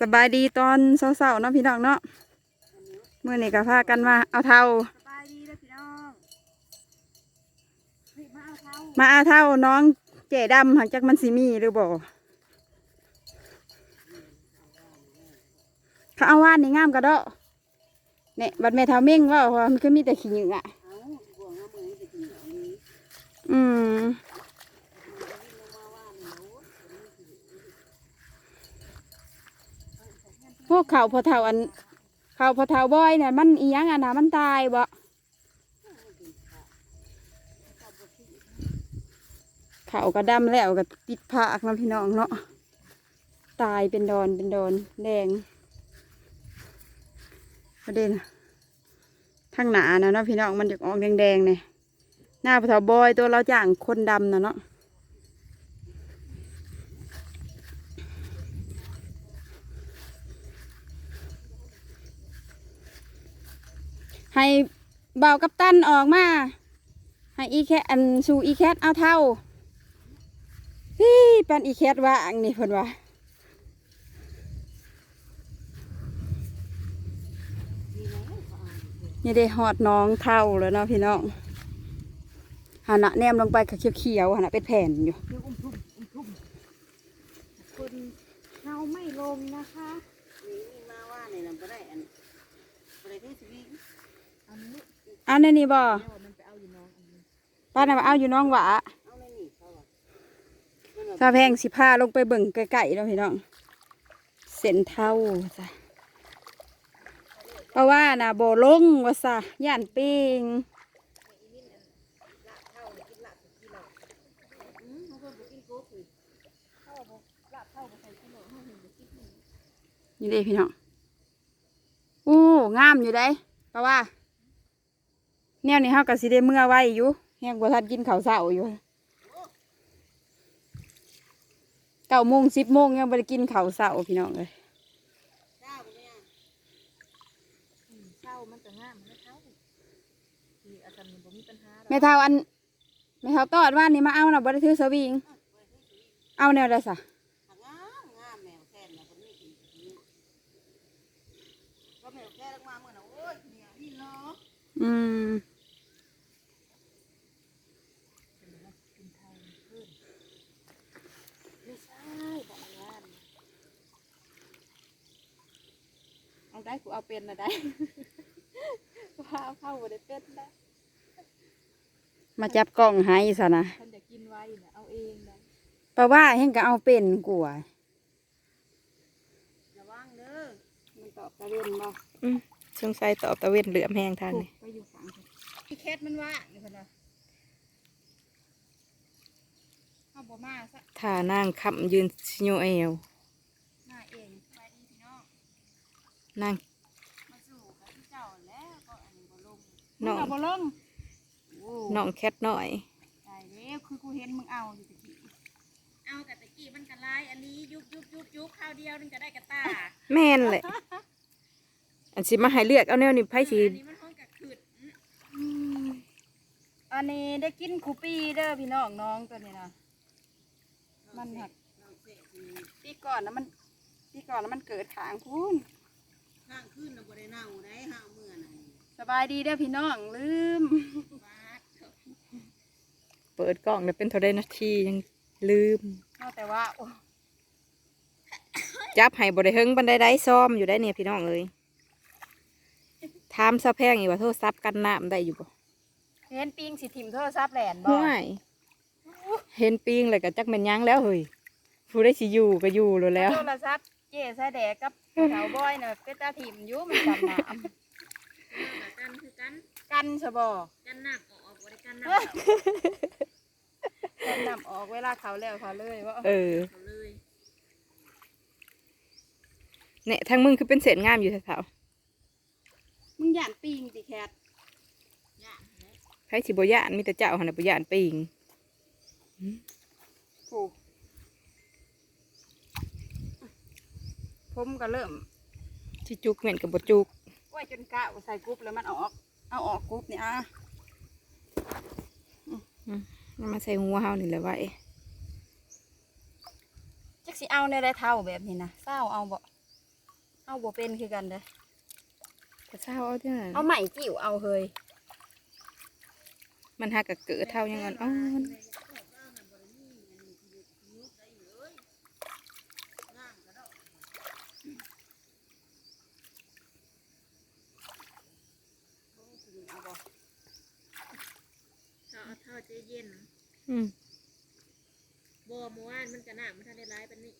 สบายดีตอนเช้าๆเนาะพี่น้องเนาะเมื่อนี้ก็พากันมาเอาเท่าสบายดีเลยพี่น้องเฮ้ยมาเอาเท้ามาเอาเท่าน้องเจดำหักจากมันสิมีหรือบ่เขาเอาว่านนี่งามกระเดาะเนี่ยบัดแม่เท่าเม่งว่าว่ามันก็มีแต่ขี้เหงื่อเอาบวงเอามือจะกินเอานี้ อืมพวกเขาพอเท่าอันเขาพอเท่าบอยเนี่ยมันอีหยังอะนะมันตายบ่เขาก็ดำแล้วก็ติดผากนะพี่น้องเนาะตายเป็นดอนเป็นดอนแดงประเด็นทางหนานะเนาะพี่น้องมันจะออกแดงๆเนี่ยหน้าพอเท่าบอยตัวเราจ้างคนดำนะเนาะ ให้เบากับตันออกมา ให้อีแคทอันสู่อีแคทเอาเท่าฮี่ปันอีแคทว่าอังนี่เพิ่นว่านี่ได้หอดน้องเท่าแล้วเนาะพี่น้องหานะแนมลงไปกับเขียวๆหานะเป็นแผ่นอยู่เดี๋ยวอุ้มทุ่มอุ้มทุ่มคนเราไม่ลงนะคะนี่มาว่าเนี่ยเราได้อันไม่ได้ที่สวี เอาในนี่บ่แล้วมันไปเอาอยู่น้อป้าน่ะเอาอยู่น้องหวะซาแพงสิพาลงไปเบิ่งไกลๆแล้วพี่น้อง เส้นเท่าจ้ะเพราะว่าน่ะโบลงว่าซะย่านปิงนี่เลยเข้าบ่ลานปิงนี่เด้พี่น้อง อู้งามอยู่ได้เพราะว่า แนวนี้เฮาก็สิได้เมื่อไว้อยู่แฮงบ่ทันกินข้าวเช้าอยู่เก้าโมงสิบโมงยังบ่ได้กินข้าวเช้าพี่น้องเลยเจ้าเนี่ยอืมเศร้ามันจะง่ามมันเศร้าที่อาจารย์บ่มีปัญหาหรอกแม่เท่าอันแม่เท่าตอดว่านี่มาเอาน่ะบ่ได้ถือสวิง เอาแนวใดซะงามงามแมวแค่เนี่ยคนนี้กินแบบนี้ก็แมวแค่ลงมาเมื่อน่ะโอ้ยเนี่ยนี่เนาะ อืม ไม่ใช่บอกงาน เอาได้ กูเอาเป็นนะได้ว่าเอาเข้าบ่ได้เป็นได้มาจับกล้องให้ซะนะท่านจะกินไว้เนี่ยเอาเองนะเพราะว่าเฮงก็เอาเป็นกูอะระวังเด้อมันตอบตะเวนบ่อืมสงสัยตอบตะเวนเหลือมแห้งทางนี่ไปอยู่ฝั่งพี่แคทมันว่านี่คนละเอาบ่มาซะท่านั่งคำยืนชิโยเอว หน้าเอง สบายดีพี่น้อง นั่งมาสู่กับพี่เจ้าแล้วก็อันนี้บ่ลงน้องเอาบ่ลงโอ้น้องแคทหน่อยตายแล้วคือกูเห็นมึงเอาอยู่ตะกี้เอาแต่ตะกี้มันกระลายอันนี้ยุบยุบยุบยุบข้าวเดียวนึงจะได้กระตาแม่นแหละอันสิมาให้เลือกเอาแนวนี้ไพ่สีอันนี้มันห้องกับขืดอันนี้ได้กินคูปี้เด้อพี่น้องน้องตัวนี้นะมันหักปีก่อนนะมันปีก่อนนะมันเกิดขางพูน ข้างขึ้นนะบ่ได้เน่าได้ห้าเมื่อน่ะสบายดีเด้อพี่น้องลืม บาดเถอะเปิดกล้องเดี๋ยวเป็นเท่าไดนาทียังลืม เอาแต่ว่าโอ้จับให้บริเฮงบันไดได้ซ้อมอยู่ได้เนี่ยพี่น้องเลยถามซะแพงอีกว่าโทรศัพท์กันน้ำได้อยู่บ่เห็นปิงสิถิ่มโทรศัพท์แหลนบ่ห่วยเห็นปิงเลยกับจักแม่นหยังแล้วเฮ้ยผู้ได้สิอยู่ก็อยู่แล้วแล้ว โทรศัพท์เจ๊ใส่แดกกับ สาวบอยน่ะเป็นตาถิ่มอยู่มันจำน้กันคือกันำกันซะบ่กันหนักออกบ่ได้กันหนักกันน้ำออกเวลาเขาแล้วเขาเลยว่าเออเขาเลยเนี่ยทางมึงคือเป็นเศษงามอยู่แถวมึงย่านปิงติแคทยากนะๆไพ่สิบยานมีแต่เจ้าหันนะบยานปิงผูก ผมก็เริ่มที่จุกเหม็นกับบจุกว่าจนกะใส่กรุ๊ปแล้วมันออก เอาออกกรุ๊ปนี่อะมันมาใส่หัวเฮานี่แหละว่าเอ๊ะจักสิเอาในไรเท่าแบบนี้นะเศร้าเอาบ่เอาบ่เป็นคือกันเด้อกระเช้าเอาเท่านั้นเอาใหม่จิ๋วเอาเฮยมันหากะเกิดเท่ายังอ่อน อ่อนเอาเอาเท่าใจเย็นอืมบ่เมื่อวานมันกระหน่ำมันทันได้ร้ายปานนี้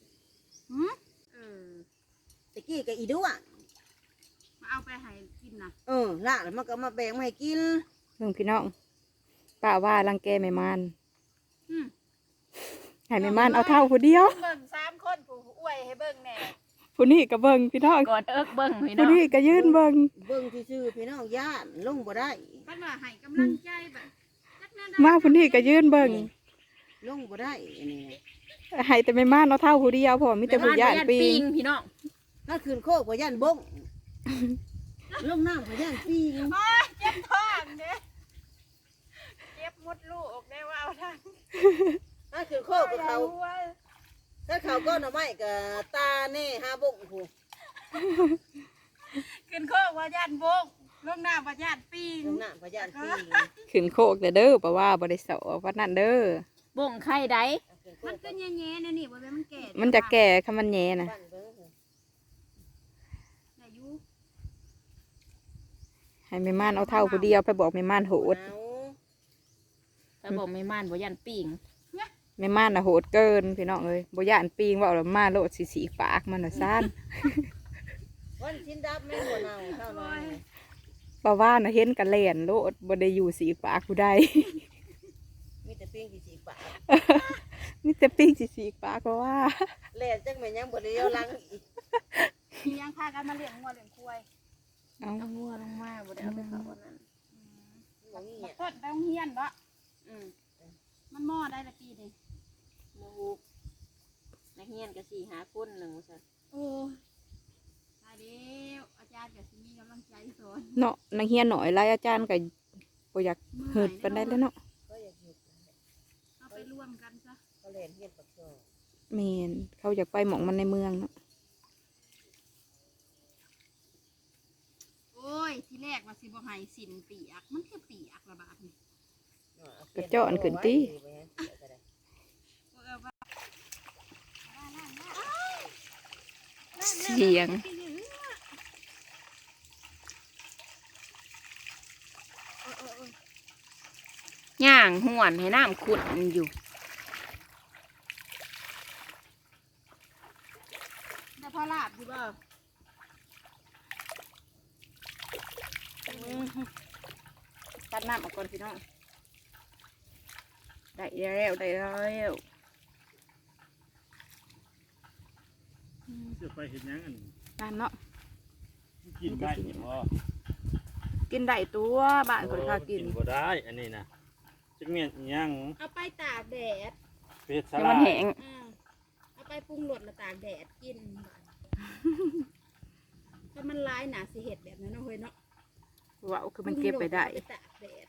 หืมเออตะกี้กับอีด้วมาเอาไปให้กินนะเออละแล้วมันก็มาแบ่งมาให้กินเรื่องพี่น้องป้าว่ารังแกแม่มานอืมให้แม่มานเอาเท่าผู้เดียว เบิ่งสามคนผู้อวยให้เบิ่งแหน่ ผู้นี้ก็เบิ่งพี่น้องก่อนเอิกเบิ่งพี่ผู้น้องนี้ก็ยืนเบิ่งเบิ่งซื่อๆพี่น้องย่านลงบ่ได้ เพิ่นว่าให้กำลังใจแบบจักแน่ได้มาผู้นี้ก็ยืนเบิ่งลงบ่ได้อันนี้นะให้แต่แม่มานเอาเท่าผู้เดียวเพอมีแต่ผู้ย่านปีปิงงพี่น้องนั่นคืนโคกบ่ย่านบงลงน้ำบ่ย่านปีงโอ้ยเจ็บท้องเด้เจ็บมดลูกได้ว่าเอาทางนั่นคืนโคกกับเขา ถ้าเขาก็หน่อไม้กับตาแน่หาบงผู้ขึ้นโคกว่าญาติบกลงหน้าว่าญาติปิงลงน้ำบ่ย่านปีงขึ้นโคกแต่เด้อเพราะว่าบ่ได้เสาว่านั่นเด้อบ่งไข่ใดขึ้โคมันกก็แย่ๆนะนี่บ่แม่นมันแก่มันจะแก่คำมันแย่นะบ้านเบิ่งอายุให้แม่มานเอาเท่าผู้เดียวไปบอกแม่มานโหดเอาแต่บอกไม่ม่านบ่ยันปิง แม่มานน่ะโหดเกินพี่น้องเอ้ยบ่ย่านปีงว่าแล้วมาโลดสีสีปากมันน่ะซ่านวันชิ้นดับแม่นบ่เนาเท่านั้นป้าว่าน่ะเห็นกันแล่นโลดบ่ได้อยู่สีปากผู้ใดมีแต่ปิ้งกี่สีปากมีแต่ปีงสีสีปากเพราะว่าแล่นจังแม่นยังบ่ได้เลี้ยวหลังอีกมียังพากันมาเลี้ยงงัวเลี้ยงควายเอาเอางัวลงมาบ่ได้เอาไปเขาวันนั้นบ่มีบัอะกต้นไปโรงเรียนบ่อืมมันหม้อได้ละปีนี่ หมูนักเรียนก็สี่หาคนหนึงว่าซั่นโอ้ตายแล้วอาจารย์ก็สิมีกำลังใจสอนเนาะนักเรียนหน่อยหลายอาจารย์ก็บ่อยากเหิดปานใดแล้วเนาะก็อยากเฮ็ดเอาไปร่วมกันซะเขาเล่นเฮ็ดปักซอแม่นเขาอยากไปหมองมันในเมืองเนาะโอ้ยที่แรกว่าสิบ่ให้สินเปียกมันคือเปียกละบาดนี่กระเจาะอันขึ้นติ เออว่า เสียง ย่างห่วนให้น้ำขุ่นอยู่แต่พอลาบอยู่บ่ตัดน้ำออกก่อนพี่น้อง ได้แล้วได้แล้ว จะไปเห็นยังอันนั่นเนาะกินได้เนี่ยบ่กินได้ตัวบ้านคนพากินบ่ได้อันนี้นะจะเมียนอิหยังเอาไปตากแดดเป็ดสให้ลามันแห้งอ่าเอาไปปรุงรสแล้วตากแดดกินถ้ามันร้ายหนาสิเห็ดแบบนั้นเนาะเฮ้ยเนาะว้าวคือมันเก็บไปได้ปรุงรสแล้วไปตากแดด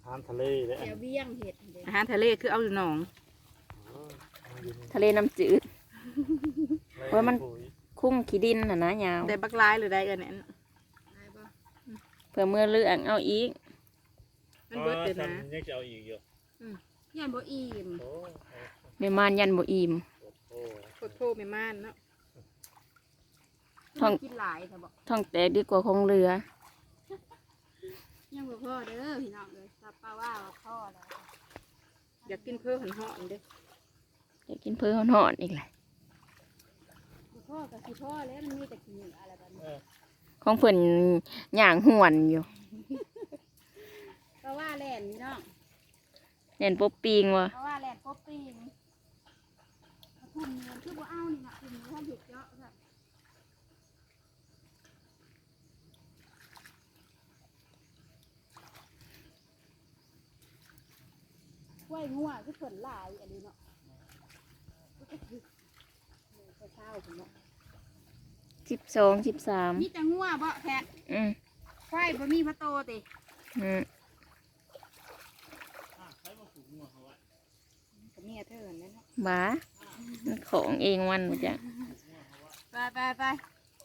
อาหารทะเลและอันเดี๋ยวเบี้ยงเห็ดเด้อาหารทะเลคือเอาอยู่หนอง ทะเลน้ำจืด เว้ยมัน คุ้งขี้ดินน่ะนะยาวได้บักลายหรือได้กันเนี่ยเพื่อเมื่อเลือกเอาอีก มันเบิดเลยนะ ยังจะเอาอีกอยู่ยันบ่อิ่มโอ้แม่มานยันบ่อิ่ม โหโคตรโทไม่ม่านเนาะท้อง กินหลายแต่บอกท้องแตกดีกว่าของเรือ ยังบ่พ่อเด้อพี่น้องเลยซับป้าว่าว่าพ่อแล้ว อยากกินเพื่อหันหอนเด้อยากกินเพื่อหอนๆอีกแหละบ่ พ่อกับสิพ่อแล้วมันมีแต่ขี้เหงื่ออะไรแบบนี้ของเพิ่นย่างห่วนอยู่ป้าว่าแล่นพี่น้องเน่นปบปิงว่ะป้าว่าแล่นกบปีงเอาทุ่มเงินคือบ่เอานี่นะทุ่มเงินถ้าเห็ดเยอะซะกล้วยงัวคือผลหลายอันนี้เนาะเช้าๆผมเนาะ สิบสองสิบสามมีแต่งัวบ่แท้อืมควายบ่มีพระโตติอืมกับเมียเธอนั่นเนาะบ้ามันของเองวันบ่จ้ะไปไปไป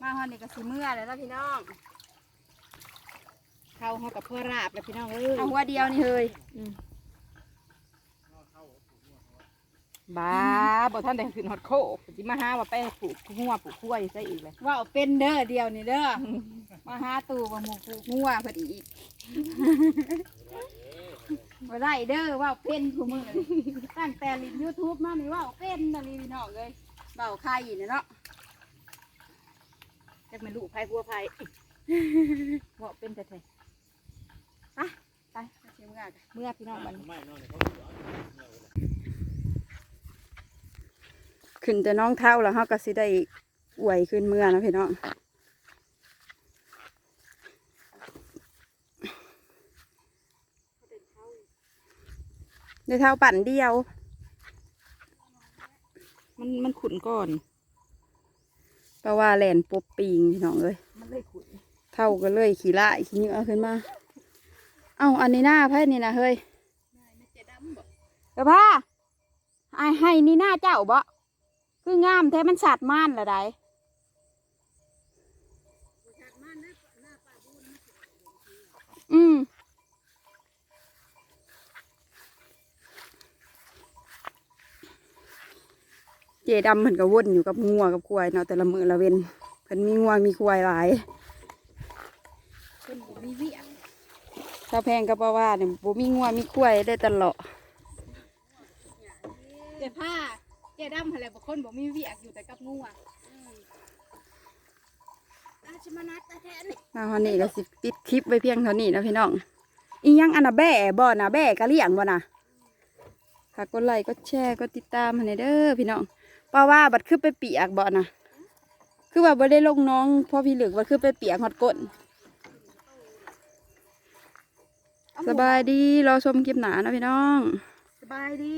มาฮอนนี่ก็สิเมื่อแล้วเนาะพี่น้องเข้าเฮากับพ่อราบแล้วพี่น้องเอ้ยเอาหัวเดียวนี่เฮ้ย บ้าบ่ท่านได้ขึ้นฮอดโคกสิมาหาว่าไปปลูกหัวปลูกขั้วอยู่ซะอีกเลยว่าเอาเป็นเด้อเดียวนี่เด้อมาหาตู่กับหมูกูงัวพอดีอีกบ่ได้เด้อว่าเอาเป็นผู้มือนี่ตั้งแต่ลินยูทูบมานี่ว่าเอาเป็นนะลีพี่น้องเลยเบาไข่เนี่ยเนาะจักแม่นลูกไผพัวไผบ่เป็นแท้ไปไปเชียงงานกันๆเมื่อพี่น้องมันไม่นอนเขา ขึ้นแต่น้องเท่าแล้วเฮาก็สิได้อวยขึ้นเมื่อนะพี่น้องได้เท่าปั่นเดียว มันมันขุนก่อนเพราะว่าแหลนปบปีงพี่น้องเลยมันเลยขุนเท่าก็เลยขี่ไล่ขี่เหงื่อขึ้นมา เอ้าอันนี้หน้าไพ่นี่นะเฮ้ยเดี๋ยวพ่าไอ้ให้นี่หน้าเจ้าบ่ คืองามแท้มันสัตว์ม่านละไดอืมเจดำเหมือนกับวนอยู่กับงัวกับควายเนาะแต่ละมือละเว้นเพิ่นมีงัวมีควายหลายเพิ่นบ่มีเวียงถ้าแพงก็เพราะว่าเนี่ยบ่มีงัวมีควายได้ตลอด เจ้ผ้าเจ้ ดำอะไรบางคนบ่มีเวียกอยู่แต่กับงูอะอาชมานัดตะแทนมาวันนี้ก็สิปิดคลิปไว้เพียงเท่านี้นะพี่น้องอีหยังอันน่ะแบ่บ่น่ะแบ่กะเลี้ยงบ่น่ะฝากกดไลค์กดแชร์กดติดตามให้หน่อยเด้อพี่น้องเพราะว่าบัดคือไปเปียกบ่น่ะ คือว่าบ่ได้ลงน้องเพอพี่เหลือกบัดคือไปเปียกฮอดก้นสบายดีรอชมคลิปหนานะพี่น้อง สบายดี